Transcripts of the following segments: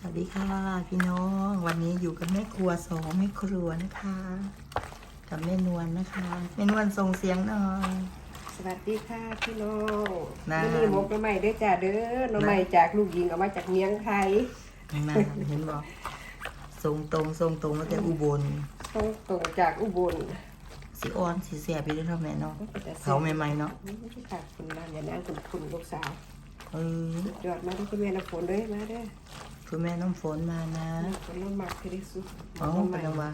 สวัสดีค่ะพี่น้องวันนี้อยู่กับแม่ครัวสองแม่ครัวนะคะ กับแม่นวลนะคะแม่นวลส่งเสียงหน่อย สวัสดีค่ะพี่น้องนะวันนี้หมกหน่อไม้ด้วยจ้าเด้อหน่อไม้จากลูกหญิงเอามาจากเมียงไทยมาเห็นบอกส่งตรงส่งตรงมาแต่อุบลต้องตรงจากอุบลสีอ่อนสีเสียบไปด้วยเท่าแม่เนาะแต่เผาใหม่ๆเนาะไม่ใช่ขาดคุณมาอย่านั่งคุณคุณลูกสาวเออยอดมาที่คุณแม่น้ำฝนด้วยมาเด้อ คุณแม่น้ำฝนมานะฝนน้ำหมักคือที่สุดอ๋อเป็นจังหวะ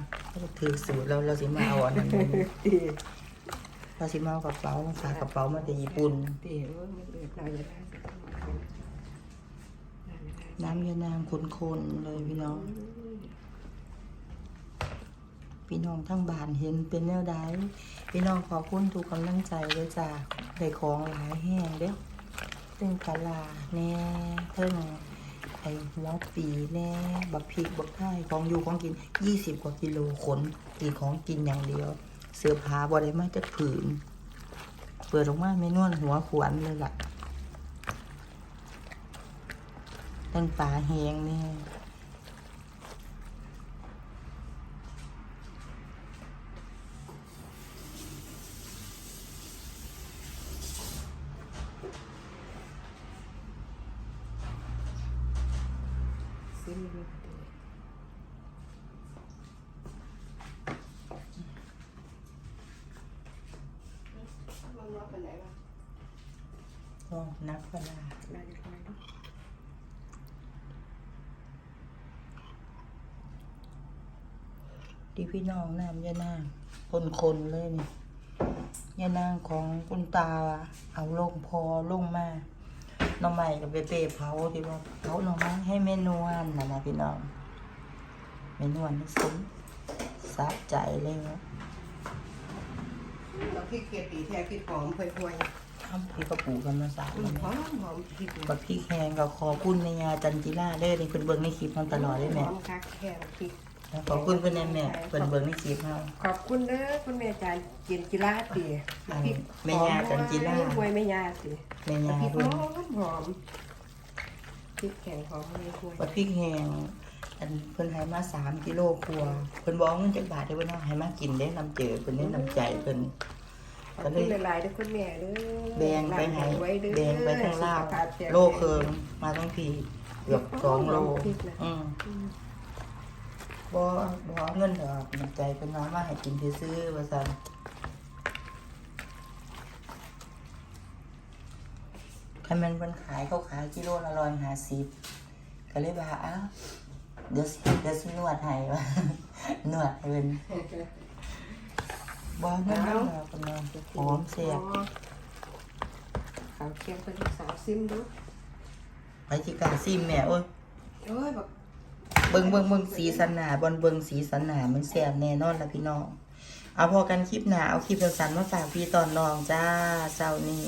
ถือสูตรเราเราสิมาเอาอันนั้นตีเราสิมาเอากระเป๋าฝากกระเป๋ามาจากญี่ปุ่นตีเออมันเดือดหน่อยอย่าได้น้ำยานางคนๆเลยพี่น้อง พี่น้องทั้งบ้านเห็นเป็นแนวใดพี่น้องขอบคุณทุกกำลังใจเลยจ้าได้ของหลายแห้งเด้อเพิ่งกะลาแน่เพิ่ง ไอ้หัวปีแน่บักพริกบักไข่ของอยู่ของกินยี่สิบกว่ากิโลขนกีของกินอย่างเดียว เสื้อผ้าบ่ได้มาจะผืน เปิดออกมาไม่นวนหัวขวนเลยล่ะตั้งปลาแหงเนี่ย มเลยมันรอไปไหนวะก็นักปลามาจากไหนเนาะที่พี่น้องน้ำยานางคนคนๆเลยนี่ยานางของคุณตาเอาลงพอลงมา หน้องใหม่กับเบเป้เผาที่ว่าเผาหน่อไม้ให้แม่นวลนะนะพี่น้องแม่นวลนี่ซุ้มสะใจเลยนะเราพริกเกลีแท้พริกหอมห่วยทำพี่กระปูกันมาสามๆอืมวันหนี้อมหอมพริกบักพี่แขงกับขอคุณแม่ยาจันจิล่าเด้อนี่เพิ่นเบิ่งในคลิปมันตลอดเลยแม่หอมคักแค่พริก ขอบคุณเพิ่นแน่แม่เพิ่นเบิ่งในคลิปเฮาขอบคุณเด้อคุณแม่จานกินจิราตีอันแม่ย่าจันจิราห่วยแม่ยาสิแม่ยาพริกหเพิ่นอมหอมพริกแข็งหอมเลยห่วยบักพริกแห้งอันเพิ่นให้มาสามกิโลครัวเพิ่นบอกเงินจักบาทได้เพิ่นเอาให้มากินได้นำเจอเพิ่นได้นำใจเพิ่นขอบคุณหลายๆเด้อคุณแม่เด้อแบ่งไปให้ว้เด้อแบ่งไปข้างล่างสุขภพแข็งโลเคิงมาทั้งพี่เกือบสองโลพริกนะอืม บ่บ่เอาเงินดอกนำใจเพิ่นเอามาให้กินซื่อๆว่าซั่นคันแม่นเพิ่นขายเขาขายกิโลละ150ก็เลยว่าอ้าวเดี๋ยวสิเดี๋ยวสินวดให้ว่านวดให้เพิ่นบ้านนั่นน่ะกำลังหอมเสียบขาวเคียงเป็นสาวซิมดูไปที่กาซิมแม่โอ้ยโอ้ยแบบ เบิ่งเบิ่งเบิ่งสีสันหนาบนเบิ่งสีสันหนามันแสบแน่นอนละพี่น้อง เอาพอกันคลิปหนาเอาคลิปสั้นๆมาฝากพี่ตอนน้องจ้าเจ้านี่